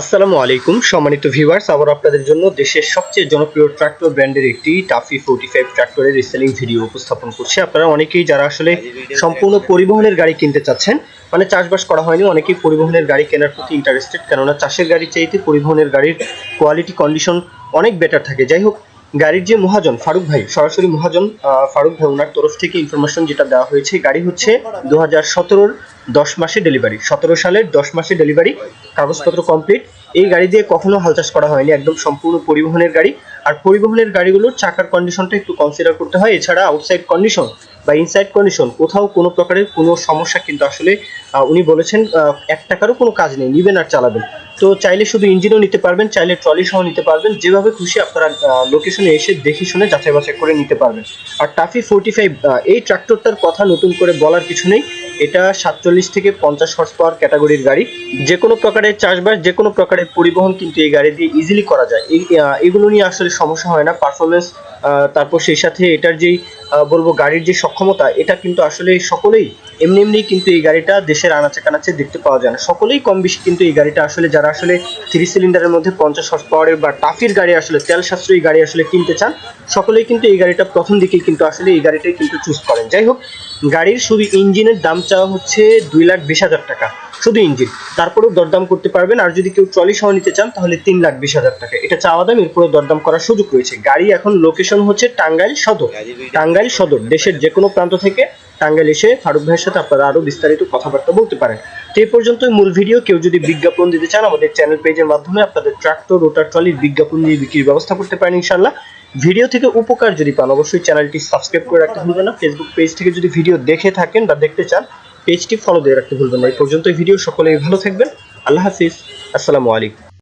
আসসালামু আলাইকুম। সম্মানিত ভিউয়ার্স আবার আপনাদের জন্য দেশের সবচেয়ে জনপ্রিয় ট্রাক্টর ব্র্যান্ডের একটি টাফি ফোর্টি ফাইভ ট্রাক্টরের রিসেলিং ভিডিও উপস্থাপন করছি। আপনারা অনেকেই যারা আসলে সম্পূর্ণ পরিবহনের গাড়ি কিনতে চাচ্ছেন মানে চাষবাস করা হয়নি, অনেকেই পরিবহনের গাড়ি কেনার প্রতি ইন্টারেস্টেড কেননা চাষের গাড়ি চাইতে পরিবহনের গাড়ির কোয়ালিটি কন্ডিশন অনেক বেটার থাকে। যাই হোক, গাড়ির যে মহাজন ফারুক ভাই, সরাসরি মহাজন ফারুক ভাই ওনার তরফ থেকে ইনফরমেশন যেটা দেওয়া হয়েছে, গাড়ি হচ্ছে দু হাজার সতেরোর দশ মাসে ডেলিভারি সতেরো সালের দশ মাসে ডেলিভারি কাগজপত্র কমপ্লিট এই গাড়ি দিয়ে কখনো হাল চাষ করা হয়নি, একদম সম্পূর্ণ পরিবহনের গাড়ি। আর পরিবহনের গাড়িগুলোর চাকার কন্ডিশনটা একটু কনসিডার করতে হয়। এছাড়া আউটসাইড কন্ডিশন বা ইনসাইড কন্ডিশন কোথাও কোনো প্রকারের কোনো সমস্যা কিন্তু আসলে উনি বলেছেন এক টাকারও কোনো কাজ নেই, নিবেন আর চালাবেন। তো চাইলে শুধু ইঞ্জিনও নিতে পারবেন, চাইলে ট্রলি সহ নিতে পারবেন। যেভাবে খুশি আপনারা লোকেশনে এসে দেখে শুনে যাচাই বাছাই করে নিতে পারবেন। আর টাফি ফোর্টি ফাইভ এই ট্রাক্টরটার কথা নতুন করে বলার কিছু নেই। এটা সাতচল্লিশ থেকে পঞ্চাশ হর্স পাওয়ার ক্যাটাগরির গাড়ি। যে কোনো প্রকারের চাষবাস যে কোনো প্রকারের পরিবহন কিন্তু এই গাড়ি দিয়ে ইজিলি করা যায়। এগুলো নিয়ে আসলে সমস্যা হয় না। পারফরমেন্স তারপর সেই সাথে এটার যেই বলব গাড়ির যে সক্ষমতা, এটা কিন্তু আসলে সকলেই, এমনি এমনি কিন্তু এই গাড়িটা দেশের আনাচে কানাচে দেখতে পাওয়া যায় না। সকলেই কম বেশি কিন্তু এই গাড়িটা আসলে, যারা আসলে থ্রি সিলিন্ডারের মধ্যে পঞ্চাশ হর্স পাওয়ারের বা টাফির গাড়ি আসলে, তেল সাশ্রয়ী গাড়ি আসলে কিনতে চান, সকলেই কিন্তু এই গাড়িটা প্রথম দিকেই কিন্তু আসলে এই গাড়িটাই কিন্তু চুজ করেন। যাই হোক গাড়ির শুধু ইঞ্জিনের দাম চাওয়া হচ্ছে দুই লাখ বিশ হাজার টাকা। শুধু ইঞ্জিন। তারপরেও দরদাম করতে পারবেন, আর যদি কেউ ট্রলি সহ নিতে চান, তাহলে তিন লাখ বিশ হাজার টাকা। এটা চাওয়া দাম এরপরে দরদাম করার সুযোগ রয়েছে। গাড়ি এখন লোকেশন হচ্ছে টাঙ্গাইল সদর। টাঙ্গাইল সদর, দেশের যে কোনো প্রান্ত থেকে টাঙ্গাইল এসে ফারুক ভাইয়ের সাথে আপনারা আরও বিস্তারিত কথাবার্তা বলতে পারেন। তো এই পর্যন্ত মূল ভিডিও। কেউ যদি বিজ্ঞাপন দিতে চান, আমাদের চ্যানেল পেজের মাধ্যমে আপনাদের ট্রাক্টর, রোটার, ট্রলির বিজ্ঞাপন দিয়ে বিক্রির ব্যবস্থা করতে পারেন ইনশাল্লাহ ভিডিও থেকে উপকার যদি পান, অবশ্যই চ্যানেলটি সাবস্ক্রাইব করে রাখতে ভুলবেন না। ফেসবুক পেজ থেকে যদি ভিডিও দেখে থাকেন বা দেখতে চান পেজটি ফলো দিয়ে রাখতে ভুলবেন না। এই পর্যন্ত ভিডিও। সকলেই ভালো থাকবেন। আল্লাহ হাফিজ। আসসালামু আলাইকুম।